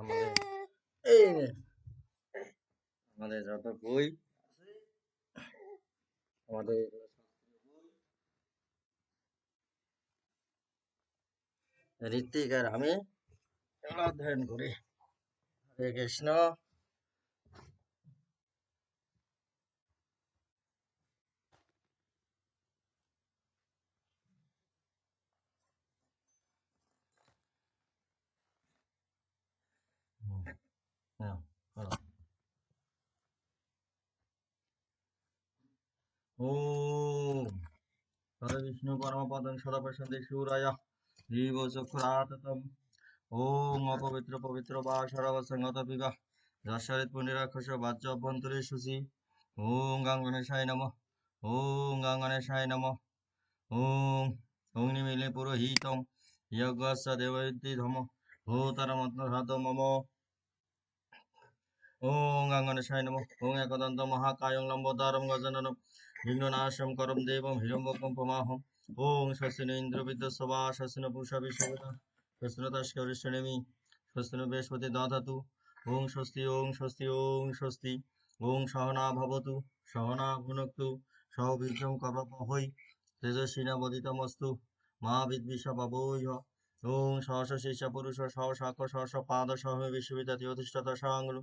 আমাদের আমাদের যত বই আমাদের আর আমি অধ্যয়ন করি। হরে কৃষ্ণ। ওম হরে বিষ্ণু পরমপদং সদাপসন্তি সুরায় জীব চক্ষুরাততম ওম অপবিত্র পবিত্র বা সরবসঙ্গত পিবা যশরিত পুণ্যরাক্ষস বাচ্য অভ্যন্তরে শুচি ওম গঙ্গনেশায় নম ওম গঙ্গনেশায় নম ওম অগ্নিমিলে পুরোহিতম যজ্ঞস্য দেবয়ুদ্ধি ধম ভূতরমত্নধাত মম ওম গঙ্গনেশায় নম ওম একদন্ত মহাকায়ং লম্বোদারম গজননম বিঘ্ননাশম করম দেবম হিরম্বকম পমাহম ওম স্বস্তিন ইন্দ্রবিদ্য সভা স্বস্তিন পুষা বিশ্ববেদা স্বস্তিন তস্করিষ্ণেমি স্বস্তিন বৃহস্পতি দধাতু ওম স্বস্তি ওম স্বস্তি ওম স্বস্তি ওম সহনা ভবতু সহনা ভুনক্তু সহ বীর্যম কর্মপহৈ তেজস্বিনা বদিতমস্তু মা বিদ্বিষা বাবৈহ ওম সহস শিষ্য পুরুষ সহ শাখ সহস পাদ সহ বিশ্ববিদ্যাতি অধিষ্ঠত সাঙ্গুলু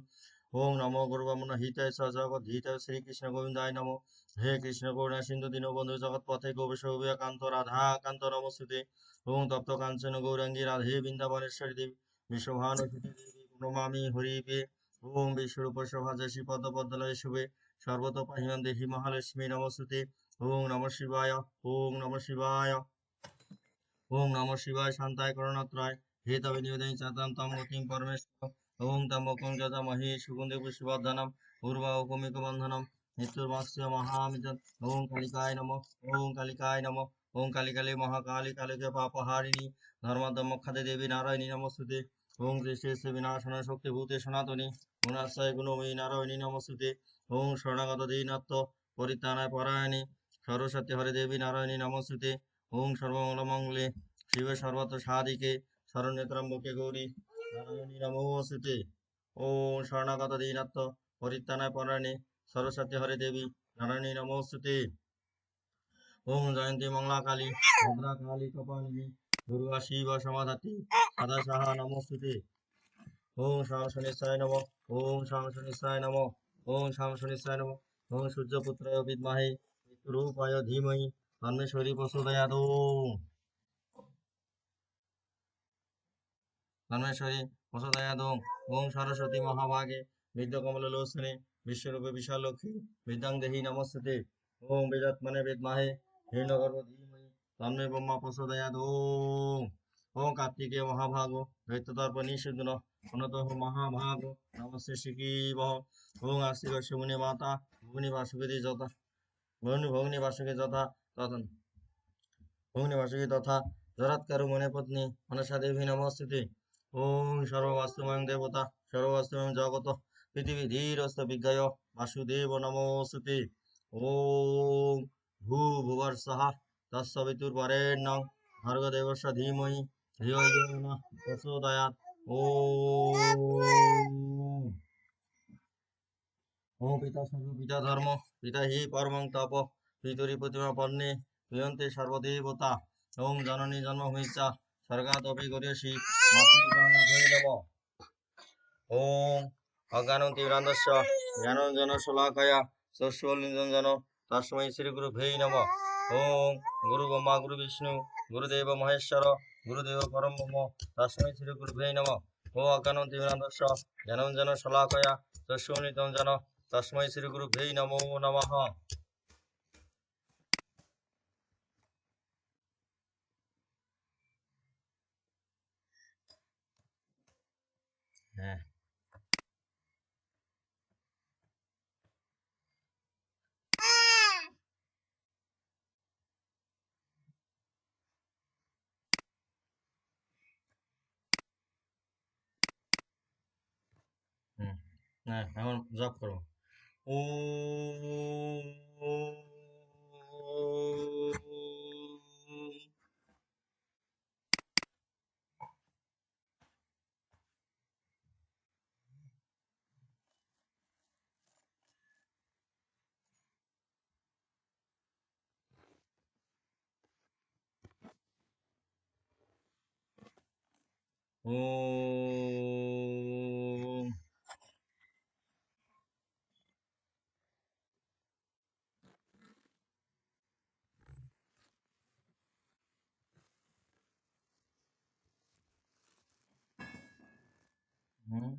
ওম নমো গুরুবামন হিতায় স জগৎ হিতায় শ্রীকৃষ্ণ গোবিন্দায় নমো। হে কৃষ্ণ করুণা সিন্ধু দীনবন্ধু জগৎ পথে গোপেশ কান্ত রাধা কান্ত নমস্তুতে। ওম তপ্ত কাঞ্চন গৌরাঙ্গী রাধে বৃন্দাবনেশ্বরী দেবী। বিশ্বভানুসুতি দেবী প্রণমামি হরিপে ওম বিশ্বরূপ শোভাজাসী পদ্ম পদ্মলয় শুভে। সর্বত পাহিমান দেহি মহালক্ষ্মী নমস্তুতে। ওম নম শিবায় ওম নম শিবায়। ওম নম শিবায় শান্তায় করণত্রয়। হে তবে নিবেদন চাতাম তম গতিম পরমেশ্বর। তম্বকং যজামহে সুগন্ধি পুষ্পবর্ধনম পূর্বাকুমিক বন্ধনম মৃত্যুর্মাস্য মহামিতন। ওম কালিকায় নম ওম কালিকায় নম ওম কালী কালী মহাকালী কালিকে পাপহারিণী ধর্মদম্মখাদে দেবী নারায়ণী নমস্তুতে। ওম কৃষ্ণেশ বিনাশন শক্তিভূতে সনাতনী গুণাশ্রয় গুণময়ী নারায়ণী নমস্তুতে। ওম শরণাগত দীনাত্ম পরিত্রাণায় পরায়ণী সরস্বতী হরে দেবী নারায়ণী নমস্তুতে। ওম সর্বমঙ্গলমঙ্গলে শিবের সর্বত্র সাধিকে, শরণ্যত্রম্বকে গৌরী নারায়ণী ওম শরণাগত দীনাত্ম পরিত্রাণায় পরায়ণী সরস্বতী হরে দেবী নারায়ণী নমস্তুতে ওম জয়ন্তী মঙ্গলা কালী ভদ্রা কালী কপালিনী, দুর্গা শিব সমাধাতি সদা সাহা নমস্তুতে ওম শামশনিশ্চায় নম, ওম শামশনিশ্চায় নম, ওম শামশনিশ্চায় নম, ওম সূর্যপুত্রায় বিদ্মহে মৃত্যুরূপায় ধীমহি তন্মেশ্বরী প্রচোদয়াৎ তন্মেশ্বরী প্রচোদয়াৎ ওম সরস্বতী মহাভাগে বিদ্যকমললোচনে বিশ্বরূপে বিশালক্ষী বিদ্যাং দেহি নমস্তুতে ওম বেদাত্মনে বিদ্মহে, হিরণ্যগর্ভ ধীমহি, তন্মে ব্রহ্মা প্রচোদয়াৎ। ওম ওম কার্তিকেয় মহাভাগো দৈত্যতর্প নিষিদ্ধ অনত মহাভাগ, নমস্তে শিখীব ওম আস্তিকস্য মুনি মাতা ভুবনি বাসুকি যথা, ভগ্নি ভগ্নি বাসুকি যথা, তথা, ভগ্নি বাসুকি তথা, জরাৎকারু মনে পত্নী, মনসা দেবী নমস্তুতে ওম সর্ববাস্তুময়ং দেবতা, সর্ববাস্তুময়ং জগত, পৃথিবী ধীরস্থ বিজ্ঞায়, বাসুদেব নমস্তুতে ওম ভূ ভুবর সাহা তৎসবিতুর্বরেণ্যং ভর্গদেবস্য ধীমহি ধিয়ো নঃ প্রচোদয়াৎ ওম পিতা সর্ব পিতা ধর্ম, পিতা হি পরমং তপ পিতুরি প্রতিমা পর্ণে প্রিয়ন্তে সর্বদেবতা। ওম জননী জন্মভূমিশ্চ স্বর্গাদপি গরিয়সি মাতৃগণনা ভৈরব ওম অজ্ঞানন্তি বীরান্দস্য জ্ঞানঞ্জন নিজন শস্যলিঞ্জন তাসময় শ্রী গুরু ভেই নম। ওম গুরু ব্রহ্মা, গুরু বিষ্ণু, গুরুদেব মহেশ্বর, গুরুদেব পরম ব্রহ্ম তাসময় শ্রী গুরু ভেই নম। ও অজ্ঞানন্তি বীরান্দস্য জ্ঞানঞ্জন নিজন শস্যনিতঞ্জন তাসময় শ্রী গুরু ভৈ নমো নমঃ। হ্যাঁ হুম হ্যাঁ এখন জপ করো ওম ॐ হুম।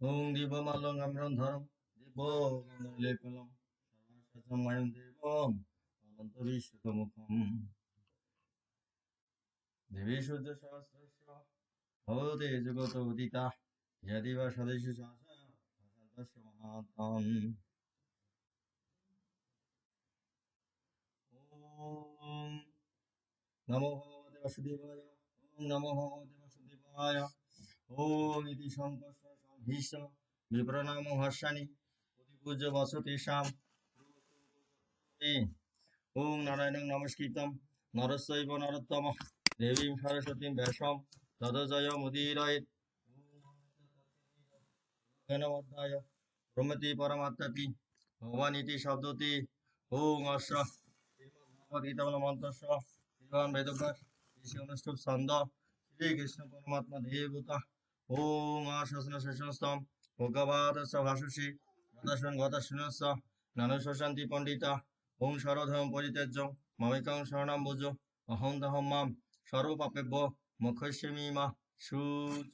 ওং দিব মালং আমরণ ধরম। দেব লেপলম সর্বাসমায়ম দেবম। অনন্তরিষ্ঠমুখম দেবী সূর্য সহস্রস্য। ভবতে জগত উদিতা ইয়াদি বা সদস্য সহস্র। মহাতম ওম নমো বাসুদেবায়। ওম নমো বাসুদেবায়। ওম ইতি সংকর্ষ ভীষ্ম বিপ্রনাম ওং নমস্কৃতম নরস্বৈব নরোত্তম, দেবীম সরস্বতীম ভেষম তদজয় মুদিরয় অধ্যায় প্রমতি পরমাত্মাতি শব্দতি ওং অশ্র মন্ত্রস্ব শ্রীমান বেদব্যাস ঋষি অনুষ্ঠুপ ছন্দ শ্রীকৃষ্ণ পরমাত্মা দেবতা ওং আশাসন শেষস্তম ভগবাদস্য ভাষসি গদাসন গদাসনস্য নানুশান্তি পণ্ডিতা ওং সরধম পরিত্যাজ্য মমিকং শরণাম বুজ অহং মা সুচ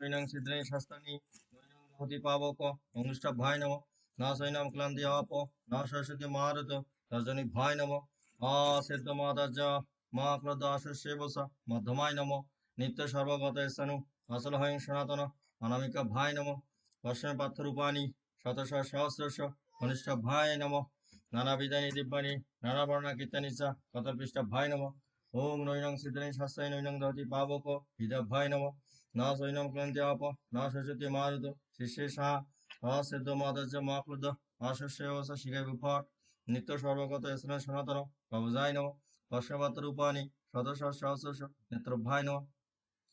নৈনং সিদ্ধনি শাস্তানি নৈনং ভূতি পাবক অনুষ্ঠ ভাই নম না সৈনম ক্লান্তি আপ না সরস্বতী মারত রজনী ভাই নম আ সিদ্ধ মাদার্য মা ক্রদ আশস্যেবস মধ্যমায় নম নিত্য সর্বগত স্থানু আসল হয়ং সনাতন অনামিকা ভাই নম। অশ্রম পার্থরূপাণি শতশ সহস্রশ কনিষ্ঠ ভাই নম। নানাবিধানি দিব্যানি, নানা বর্ণা কীর্তনি চ কতপৃষ্ঠ ভাই নম। ওম নৈনং সিদ্ধনি শাস্তায় নৈনং দহতি পাবক হৃদ ভাই নম। না সৈনম ক্লান্তি আপ না সরস্বতী মারুত, শিষ্যে সাহা অসিদ্ধ মাদার্য মা ক্রুদ্ধ অশস্য শিখাই বিফট নিত্য সর্বগত স্থানে সনাতন প্রভুজায় নম। অশ্বপাত রূপানি শতশ সহস্রশ নেত্রভাই নম।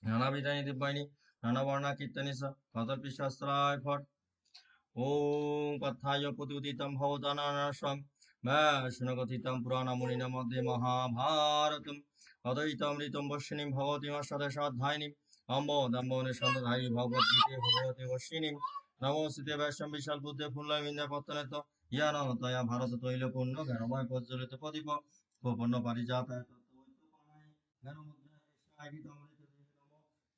নানাবিধানি দিব্যানি নানা বর্ণা কীর্তনি চ কতর্পি শাস্ত্রায় ফট ওম কথায় প্রতিউদিতম ভবদানানাশম ব্যাসনগথিতম পুরাণমুনিনা মধ্যে মহাভারতম। অদ্বৈতামৃতম বর্ষিণীম ভগবতীমস্বদেশাধ্যায়িনীম অম্ব দম্বনে সন্ধায়ী ভগবতে বর্ষিণীম। নমস্তে বৈষ্ণব বিশাল বুদ্ধে ফুল্লয় মিন্দা পত্তনেত ইয়ানতয়া ভারত তৈল পূর্ণ প্রজ্বলিত প্রদীপ। গোপন্ন সর্বপুনিষদগবত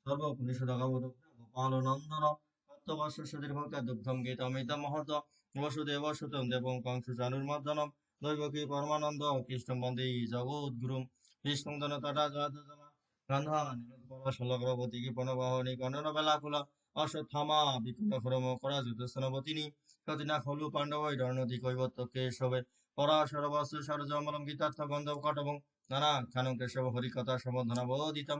গোপাল নন্দন তত্ত্ববর্ষ সুধীর দুগ্ধম গীতমিত বসুদেব সুতম দেবং কংসু দৈবকী পরমানন্দ কৃষ্ণ বন্দে জগদ্গুরুম বিষ্ণুদন তটা জয়ত গন্ধা নিরুৎপল শলগ্রবতী কৃপণবাহনী কনন অশ্বত্থামা বিকুল ক্রম করা যুদ্ধস্তনবতিনী কতিনা খলু পাণ্ডবৈ রণতি কৈবত্য কেশবে পরাশর বস্তু সরজমলম গীতার্থ গন্ধব কটবং নানা খানং কেশব হরিকথা সমধনা বোধিতম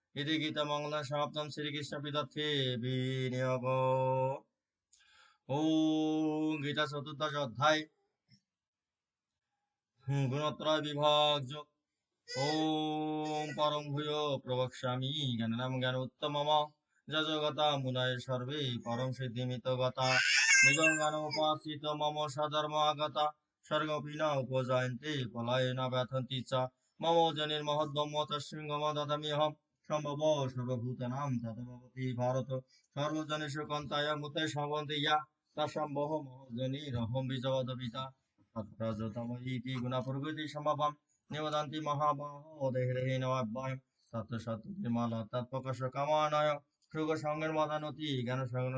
ইতি গীতা মঙ্গল সমাপ্তম শ্রীকৃষ্ণ পিদর্থে বিনিয়োগ। ওম গীতা চতুর্দশ অধ্যায়। গুণত্রয় বিভাগ যোগ ওম পরম ভূয় প্রবক্ষ্যামি জ্ঞানানাম জ্ঞান উত্তম যজগতা মুনয় সর্বে পরম সিদ্ধিমিত গতা। জ্ঞান উপাসিত মম সধর্ম আগতা। স্বর্গপি উপজয়ন্তে পলায় ন ব্যথন্তি চ। মম জনির মহদ্ব্রহ্ম তস্মিঙ্গম দদামিহম। সম্ভব সর্বভূতানাং তদভবতি ভারত মুতে সম্বন্ধে তসম্ভব মহজনিরহম বিজবদপিতা তত্রজতময়ীতি গুণপ্রকৃতি সমভম নিবদন্তি মহাবাহো দেহরেহীন অব্যয়ম তত্ত্ব তৎপ্রকাশ কামানয় সুখ সঙ্গের জ্ঞান সঙ্গন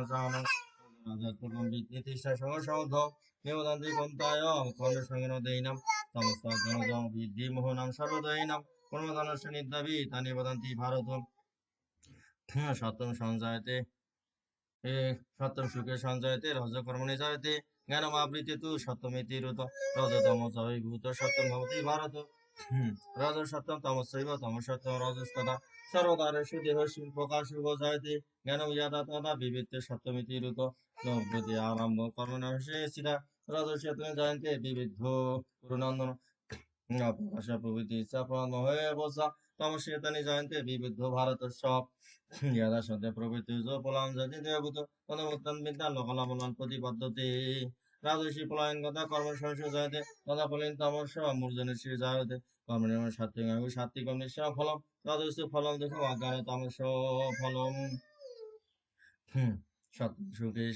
মোহনাম সর্বদৈনম কর্মধনস্য নিদ্যাবি তা নিবদন্তি ভারত সত্যম সঞ্জয়তে, এ সত্যম সুখে সঞ্জয়তে জ্ঞানম আবৃত্তি তু রুত রজতম সত্যম ভবতি ভারত রজ সত্যম তমসৈব রজস্তদা দেহস্মিন প্রকাশুভ জয়তে জ্ঞানম ইয়াদা তদা নবদ্যতে আরম্ভ কর্মণে সিধা রজস্য তুমি জয়ন্তে বিবিধ গুরুনন্দন প্রকাশ প্রভৃতি চাপন হয়ে বসা তমসেতানি জয়ন্তে বিবিধ ভারত সব ইয়াদা সদ্য প্রভৃতি যো পলাম যদি দেবভূত তদমুত্তম বিদ্যা লোকলাবলন প্রতিপদ্ধতি রাজস্বী পলায়ন কথা কর্ম সংস্য জয়তে তদা ফলিন তমস্য মূর্জনের শ্রী জয়তে কর্মনির্মাণ সাত্বিক আয়ু সাত্বিক নিশ্চয় ফলম। রাজস্বী ফলম দেখো অজ্ঞান তমস্য ফলম। সত্য সুকেশ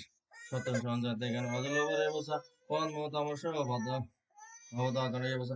সত্য সঞ্জয়তে জ্ঞান অজলোবরে বসা পন মো তমস্য ভদ্র ভবদাগণে বসা।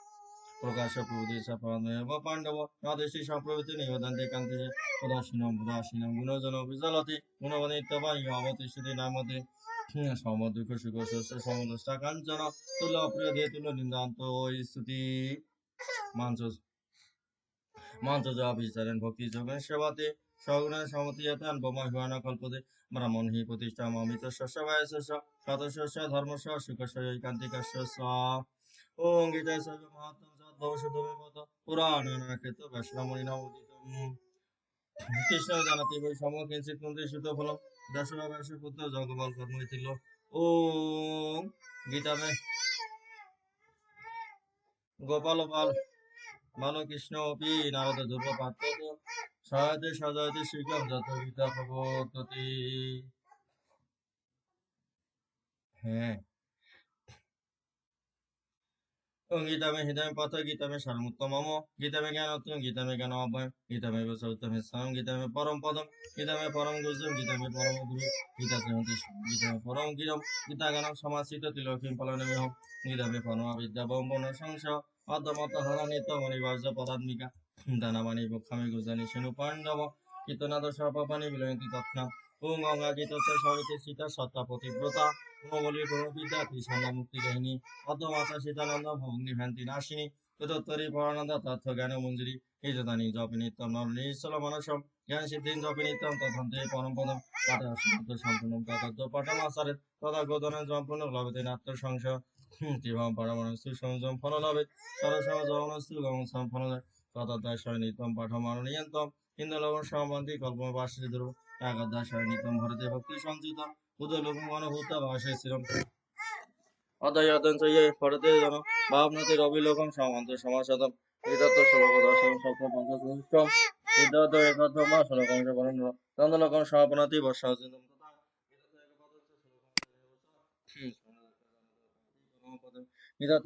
প্রকাশ প্রভৃতি সপরমেব পাণ্ডব রাধেশী সম্প্রভৃতি উদাসীনম উদাসীনম গুণজন নামতে সুখ শস্য সমদষ্টা কাঞ্চন তুল্য প্রিয় দিয়ে নিন্দান্ত স্তুতি মঞ্চ যা বিচারেন ভক্তি যোগেন সেবাতে সগুণের সমতি কল্পতে ব্রাহ্মণ হি প্রতিষ্ঠা শস্য ওং সদ্ভবশুদ্ধমে মত পুরাণ ক্ষেত্র বৈষ্ণমণি নবোদিতম কৃষ্ণ জানাতে বৈ ফলম দশরা পুত্র জগবল কর্ম ওম, গীতা গোপাল বালকৃষ্ণ অপি, নারদ পাত্র সহায়তে সজয়তে যত গীতা প্রবর্ততি। হ্যাঁ। গীতামে হিতামে পথ গীতামে সারমুত্তমম গীতামে জ্ঞানোত্তম গীতামে জ্ঞান অভয় গীতামে বসৌত্তমে সাম গীতামে পরম পদম গীতামে পরম গুজম গীতামে পরম গুরু গীতা শ্রীমতী গীতামে পরম গিরম গীতা গানম সমাসিত পালন ফলনমেহ গীতামে পরম বিদ্যা বম্বন সংশয় অদ্যমত হরণিত মণিবার্য পদাত্মিকা দানাবাণী বক্ষামে গুজানি সেনু পাণ্ডব কীর্তনাদ সর্বাণী বিলয়ন্তী তৎক্ষণ ও গঙ্গা গীত সবিতে সীতা সত্তা পতিব্রতা বিদ্যা ত্রিসন্ধ্যা মুক্তি কাহিনী অদ্য সীতানন্দ ভগ্নি ভ্রান্তি নাশিনী তদুত্তরী পরানন্দ, তথ্য জ্ঞান মঞ্জুরি ইজদানি জপি নিত্যম নর নিশ্চল মানসম, জ্ঞান সিদ্ধিং, জপি নিত্যম তথন্তে পরম পদম, পাঠা সমাপ্ত সম্পূর্ণ ততত্ব পাঠম আসারে তথা গোদন সম্পূর্ণ লভতে নাত্য সংশয় ত্রিভাম পরমাণস্তু সংযম ফল লভে, সরসম যৌনস্তু গম ফল ততদ্বয় নিত্যম পাঠমারণীয়ন্তম ইন্দ্রলবণ সম্বন্ধী কল্পবাসী ধ্রুব একাদশ নিত্যম ভরতে ভক্তি সঞ্চিত উদলোকম অনুভূত ভাষে শ্রীরম। অদয়তন চয়ে ফরতে জন ভাবনতে রবিলোকম সমান্ত সমাসদম। এতত্ব শ্লোক দশম সপ্তম পঞ্চম সিদ্ধার্থ একত্র মা শ্লোকম পরম চন্দ্রলোকম সমাপনাতি বর্ষা চিন্তম তথা নিদাত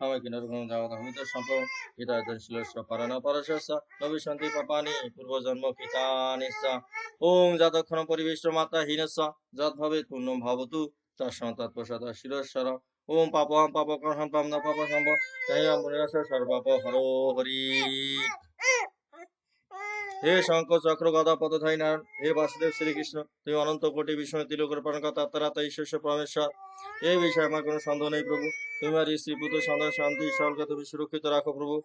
সবাইকে নরকম যাওয়া আমি তো সম্ভব পিতা দেন ছিল পারা না পারা শেষ নবী শান্তি পাপানি, পূর্ব জন্ম পিতা নিশা ওম যতক্ষণ পরিবেশ মাতা হীনেশ যত ভাবে তুণ ভাবতু, তার সন্তান প্রসাদ শিরস্বর। ওম পাপ পাপ কর পাপ না পাপ সম্ভব তাই আমার সর্বাপ হর হরি। হে শঙ্খ চক্র গদা পদধাই নারায়ণ, হে বাসুদেব শ্রীকৃষ্ণ, তুমি অনন্ত কোটি বিষ্ণু তিলকের পরণকা তাত্তারাতা ঈশ্বর পরমেশ্বর। এই বিষয়ে আমার কোনো সন্দেহ নেই প্রভু। তুমি আর স্ত্রী, পুত্র, সন্তান শান্তি সরলকে তুমি সুরক্ষিত রাখো প্রভু।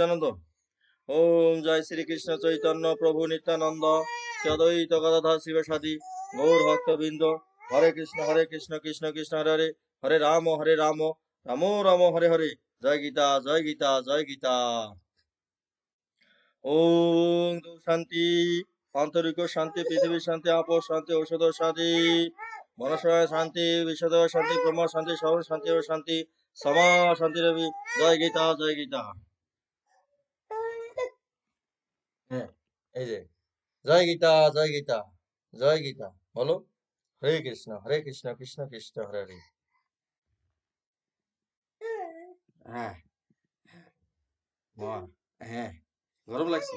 জানো ওম জয় শ্রীকৃষ্ণ চৈতন্য প্রভু নিত্যানন্দ সদৈত গদাধর শিবসাদী, গৌর ভক্তবৃন্দ, হরে কৃষ্ণ হরে কৃষ্ণ কৃষ্ণ কৃষ্ণ, হরে হরে হরে রাম হরে রাম রাম রাম, হরে হরে। জয় গীতা জয় গীতা জয় গীতা। ওং শান্তি, আন্তরিক শান্তি, পৃথিবীর শান্তি, আপদ শান্তি, ঔষধ শান্তি মনসায় শান্তি বিশ্বদ শান্তি, ব্রহ্ম শান্তি, সর্ব শান্তি ও শান্তি, সমা শান্তি রবি। জয় গীতা জয় গীতা। হ্যাঁ এই যে, জয় গীতা জয় গীতা জয় গীতা, বলো। হরে কৃষ্ণ হরে কৃষ্ণ কৃষ্ণ কৃষ্ণ, হরে হরে। হ্যাঁ হ্যাঁ। গরম লাগছে